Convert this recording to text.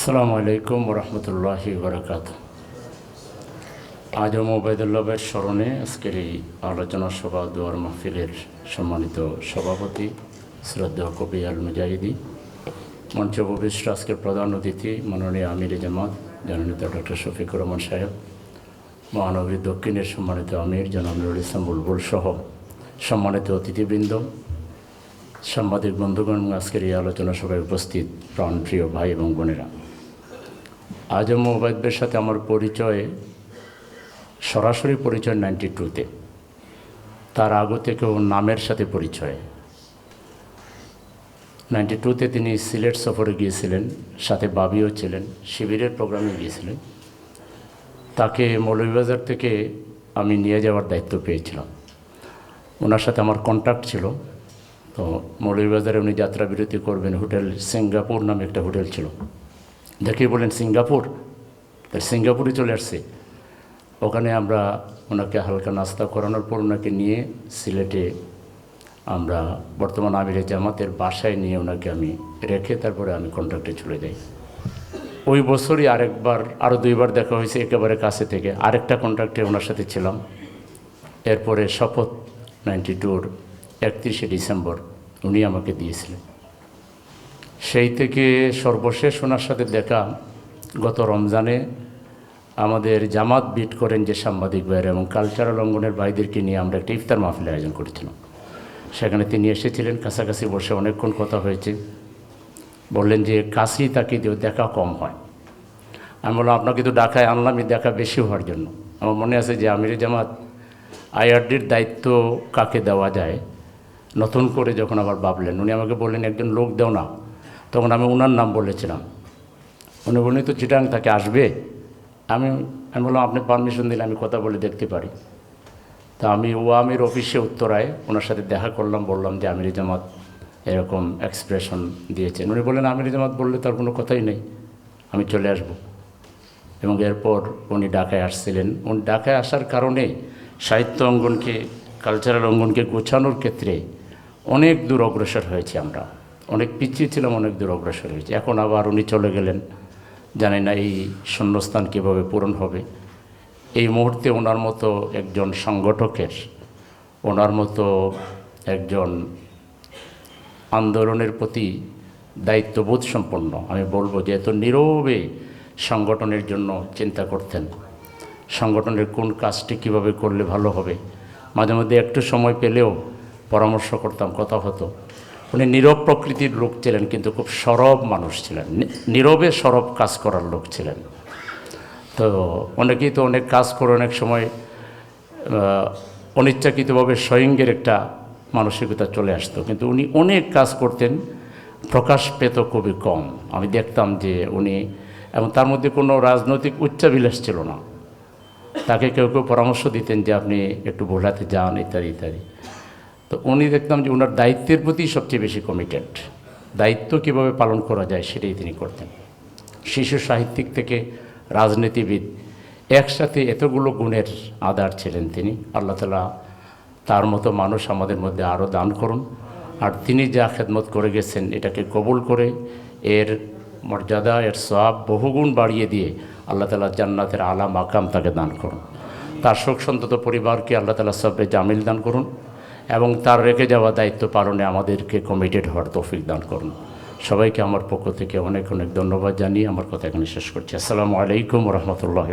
আসসালামু আলাইকুম রহমতুল্লাহ বরকাত আজম ওবায়দুল্লাহের স্মরণে আজকের এই আলোচনা সভা দুয়ার মাহফিলের সম্মানিত সভাপতি শ্রদ্ধা কবি আল মুজাহিদি, মঞ্চ উপবিষ্ট আজকের প্রধান অতিথি মাননীয় আমির জামাত, জননেতা ডক্টর শফিকুর রহমান সাহেব মহানবী দক্ষিণের সম্মানিত আমির জনাব নুরুল ইসলাম বুলবুল সহ সম্মানিত অতিথিবৃন্দ, সাংবাদিক বন্ধুগণ, আজকের এই আলোচনা সভায় উপস্থিত প্রাণপ্রিয় ভাই এবং বোনেরা। আজম ওবায়দের সাথে আমার পরিচয়, সরাসরি পরিচয় নাইনটি টুতে তার আগে থেকেও নামের সাথে পরিচয়। নাইনটি টুতে তিনি সিলেট সফরে গিয়েছিলেন, সাথে বাবিও ছিলেন, শিবিরের প্রোগ্রামে গিয়েছিলেন। তাকে মৌলভীবাজার থেকে আমি নিয়ে যাওয়ার দায়িত্ব পেয়েছিলাম। ওনার সাথে আমার কন্ট্যাক্ট ছিল। তো মৌলভীবাজারে উনি যাত্রা বিরতি করবেন, হোটেল সিঙ্গাপুর নামে একটা হোটেল ছিল। দেখে বলেন সিঙ্গাপুর তাই সিঙ্গাপুরে চলে আসছে। ওখানে আমরা ওনাকে হালকা নাস্তা করানোর পর ওনাকে নিয়ে সিলেটে আমরা বর্তমান আমিরে জামাতের বাসায় নিয়ে ওনাকে আমি রেখে তারপরে আমি কন্ট্রাক্টে চলে যাই। ওই বছরই আরেকবার আরও দুইবার দেখা হয়েছে একেবারে কাছে থেকে। আরেকটা কন্ট্রাক্টে ওনার সাথে ছিলাম। এরপরে শপথ নাইনটি টুর একত্রিশে ডিসেম্বর উনি আমাকে দিয়েছিলেন। সেই থেকে সর্বশেষ ওনার সাথে দেখা গত রমজানে আমাদের জামাত বিট করেন যে সাংবাদিক ভাইয়ের এবং কালচারাল অঙ্গনের ভাইদেরকে নিয়ে আমরা একটা ইফতার মাহফিল আয়োজন করেছিলাম। সেখানে তিনি এসেছিলেন, কাছাকাছি বসে অনেকক্ষণ কথা হয়েছে। বললেন যে কাশি তাকে দেখা কম হয়। আমি বললাম, আপনাকে তো ডাকায় আনলাম, এই দেখা বেশি হওয়ার জন্য। আমার মনে আছে যে আমির জামাত আইআরডির দায়িত্ব কাকে দেওয়া যায়? নতুন করে যখন আবার ভাবলেন, উনি আমাকে বললেন, একজন লোক দেও না। তখন আমি ওনার নাম বলেছিলাম। উনি বললেন, তো চিটাং তাকে আসবে? আমি আমি বললাম, আপনি পারমিশন দিলে আমি কথা বলে দেখতে পারি। তা আমি ওয়ামির অফিসে উত্তরায় ওনার সাথে দেখা করলাম, বললাম যে আমির জামাত এরকম এক্সপ্রেশন দিয়েছেন। উনি বললেন, আমির জামাত বললে তার কোনো কথাই নেই, আমি চলে আসব। এবং এরপর উনি ঢাকায় আসছিলেন। উনি ঢাকায় আসার কারণে সাহিত্য অঙ্গনকে কালচারাল অঙ্গনকে গোছানোর ক্ষেত্রে অনেক দূর অগ্রসর হয়েছি আমরা। অনেক পিছিয়ে ছিলাম, অনেক দূর অগ্রসর হয়েছে। এখন আবার উনি চলে গেলেন। জানি না এই শূন্যস্থান কীভাবে পূরণ হবে। এই মুহূর্তে ওনার মতো একজন সংগঠকের, ওনার মতো একজন আন্দোলনের প্রতি দায়িত্ববোধ সম্পন্ন, আমি বলব যে এত নীরবে সংগঠনের জন্য চিন্তা করতেন। সংগঠনের কোন কাজটি কীভাবে করলে ভালো হবে? মাঝে মধ্যে একটু সময় পেলেও পরামর্শ করতাম, কথা হতো। উনি নীরব প্রকৃতির লোক ছিলেন, কিন্তু খুব সরব মানুষ ছিলেন। নীরবে সরব কাজ করার লোক ছিলেন। তো অনেকেই তো অনেক কাজ করে অনেক সময় অনিচ্ছাকৃতভাবে স্বয়ংের একটা মানসিকতা চলে আসতো। কিন্তু উনি অনেক কাজ করতেন, প্রকাশ পেত খুবই কম। আমি দেখতাম যে উনি, এবং তার মধ্যে কোনো রাজনৈতিক উচ্চাবিলাস ছিল না। তাকে কেউ কেউ পরামর্শ দিতেন যে আপনি একটু বোঝাতে যান, ইত্যাদি ইত্যাদি। তো উনি দেখতাম যে ওনার দায়িত্বের প্রতি সবচেয়ে বেশি কমিটেড দায়িত্ব কীভাবে পালন করা যায় সেটাই তিনি করতেন। শিশু সাহিত্যিক থেকে রাজনীতিবিদ, একসাথে এতগুলো গুণের আদার ছিলেন তিনি। আল্লাহ তালা তার মতো মানুষ আমাদের মধ্যে আরও দান করুন। আর তিনি যা খেদমত করে গেছেন এটাকে কবুল করে এর মর্যাদা, এর সব বহুগুণ বাড়িয়ে দিয়ে আল্লাহ তালা জান্নাতের আলা মাকাম তাকে দান করুন। তার শোক সন্তত পরিবারকে আল্লাহ তালা সবে জামিল দান করুন। এবং তার রেখে যাওয়া দায়িত্ব পালনে আমাদেরকে কমিটেড হওয়ার তৌফিক দান করুন। সবাইকে আমার পক্ষ থেকে অনেক অনেক ধন্যবাদ জানিয়ে আমার কথা এখানে শেষ করছি। আসসালামু আলাইকুম রহমতুল্লাহ